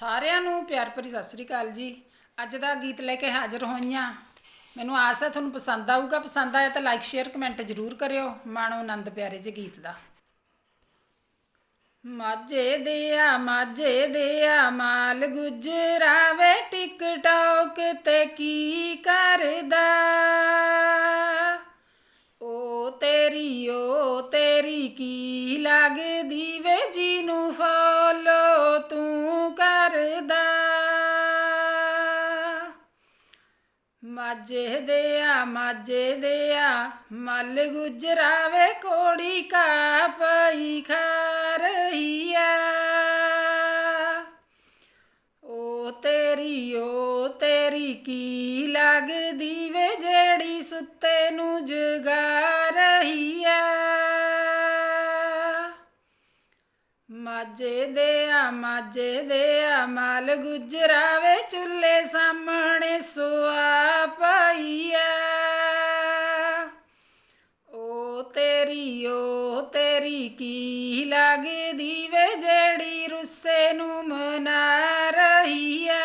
ਸਾਰਿਆਂ ਨੂੰ ਪਿਆਰ ਭਰੀ ਸਤਿ ਸ੍ਰੀ ਅਕਾਲ ਜੀ। ਅੱਜ ਦਾ ਗੀਤ ਲੈ ਕੇ ਹਾਜ਼ਰ ਹੋਈਆਂ। ਮੈਨੂੰ ਆਸ ਹੈ ਤੁਹਾਨੂੰ ਪਸੰਦ ਆਊਗਾ। ਪਸੰਦ ਆਇਆ ਤਾਂ ਲਾਈਕ ਸ਼ੇਅਰ ਕਮੈਂਟ ਜ਼ਰੂਰ ਕਰਿਓ। ਮਾਣੋ ਆਨੰਦ ਪਿਆਰੇ ਜਿਹੇ ਗੀਤ ਦਾ। ਮਾਝੇ ਦਿਆ ਮਾਝੇ ਦਿਆ ਮਾਲ ਗੁਜਰਾਵੇ ਟਿਕਟੌਕ ਤੇ ਕੀ ਕਰਦਾ? ਓ ਤੇਰੀ ਓ ਤੇਰੀ ਕੀ ਲੱਗਦੀ ਵੇ ਜੀ ਨੂੰ ਫੋਲੋ ਮਾਝੇ ਦਿਆ ਮਾਝੇ ਦਿਆ ਮਲ ਗੁਜਰਾਵੇ ਕੋੜੀ ਕਾ ਪਈ ਖਾ ਰਹੀਆ ਓ ਤੇਰੀ ਓ ਤੇਰੀ ਕੀ ਲੱਗਦੀ ਵੇ ਜਿਹੜੀ ਸੁੱਤੇ ਨੂੰ ਜਗਾ ਰਹੀ ਆ। ਮਾਝੇ ਦੇ ਆ ਮਾਝੇ ਦੇ ਆ, ਮਾਲ ਗੁਜਰਾਵੇ ਚੁੱਲੇ ਸਾਹਮਣੇ ਸੋ ਓ ਤੇਰੀ ਤੇਰੀ ਕੀ ਲੱਗਦੀ ਵੇ ਜਿਹੜੀ ਰੁੱਸੇ ਨੂੰ ਮਨਾ ਰਹੀ ਆ।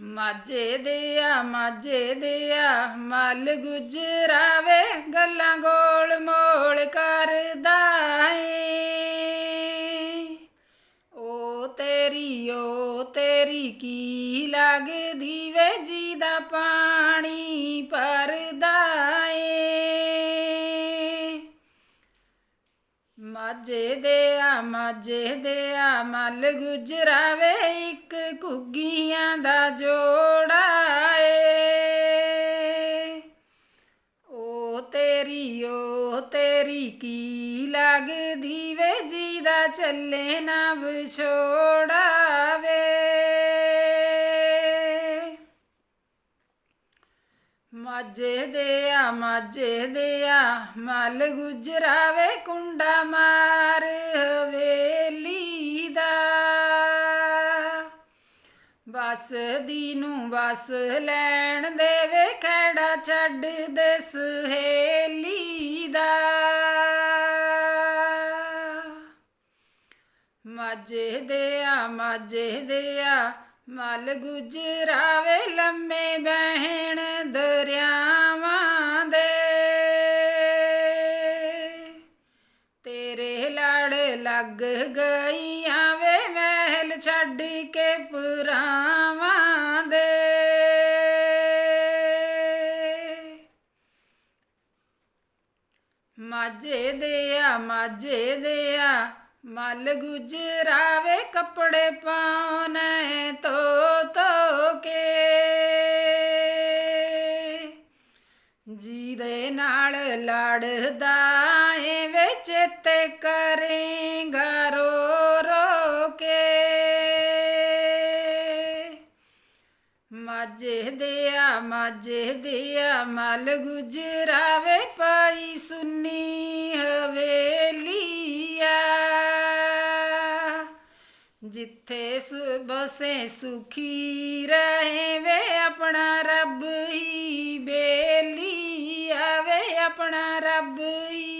ਮਾਝੇ ਦੇ ਆ, ਮਾਝੇ ਦੇ ਆ, ਮਲ ਗੁਜਰਾਵੇ, ਗੱਲਾਂ ਗੋਲ ਮੋਲ ਕਰਦਾ ਤੇਰੀ ਓ, ਤੇਰੀ ਕੀ ਲੱਗਦੀ ਵੇ ਜੀ ਦਾ ਪਾਣੀ ਭਰਦਾ ਏ ਮਾਝੇ ਦੇ ਆ, ਮਾਝੇ ਦੇ ਆ, ਮਲ ਗੁਜਰਾਵੇ ਇੱਕ ਕੁੱਗੀਆਂ ਦਾ ਜੋੜਾ ਏ ਓ ਤੇਰੀ ਓ, ਤੇਰੀ ਕੀ ਲੱਗਦੀ ਵੇ ਜੀ ਦਾ ਚੱਲੇ ਨਾ ਵਿਛੋੜਾਵੇ ਮਾਝੇ ਦੇ ਆ, ਮਾਝੇ ਦੇ ਆ, ਮਲ ਗੁਜਰਾਵੇ, ਕੁੰਡਾ ਮਾਰ ਹਵੇਲੀ ਦਾ। ਬਸ ਦੀ ਨੂੰ ਬਸ ਲੈਣ ਦੇਵੇ ਖੜਾ ਛੱਡ ਦੇ ਸਹੇਲੀ ਮਾਝੇ ਦੇ ਆ ਮਾਝੇ ਦੇ ਆ। ਮਲ ਗੁਜਰਾਵੇ ਲੰਮੇ ਬਹਿਣ ਦਰਿਆਵਾਂ ਦੇ। ਤੇਰੇ ਲੜ ਲੱਗ ਗਈਆਂ ਵੇ ਮਹਿਲ ਛੱਡ ਕੇ ਪੁਰਾਵਾਂ ਦੇ। ਮਾਝੇ ਦੇ ਆ ਮਾਝੇ ਦੇ ਆ। ਮਲ ਗੁਜਰਾਵੇ ਕੱਪੜੇ ਪਾਉਣੇ ਤੋ ਤੋ ਕੇ। ਜਿਹਦੇ ਨਾਲ ਲੜਦਾ ਏ ਵਿੱਚ ਤੇ ਕਰੇਗਾ ਰੋ ਰੋ ਕੇ। ਮਾਝੇ ਦਿਆ ਮਾਝੇ ਦਿਆ ਆ, ਮਲ ਗੁਜਰਾਵੇ ਪਾਈ ਸੁਨੀ ਜਿੱਥੇ ਬਸੇ ਸੁਖੀ ਰਹੇ ਵੇ ਆਪਣਾ ਰੱਬ ਹੀ ਬੇਲੀ ਆਵੇ ਆਪਣਾ ਰੱਬ ਹੀ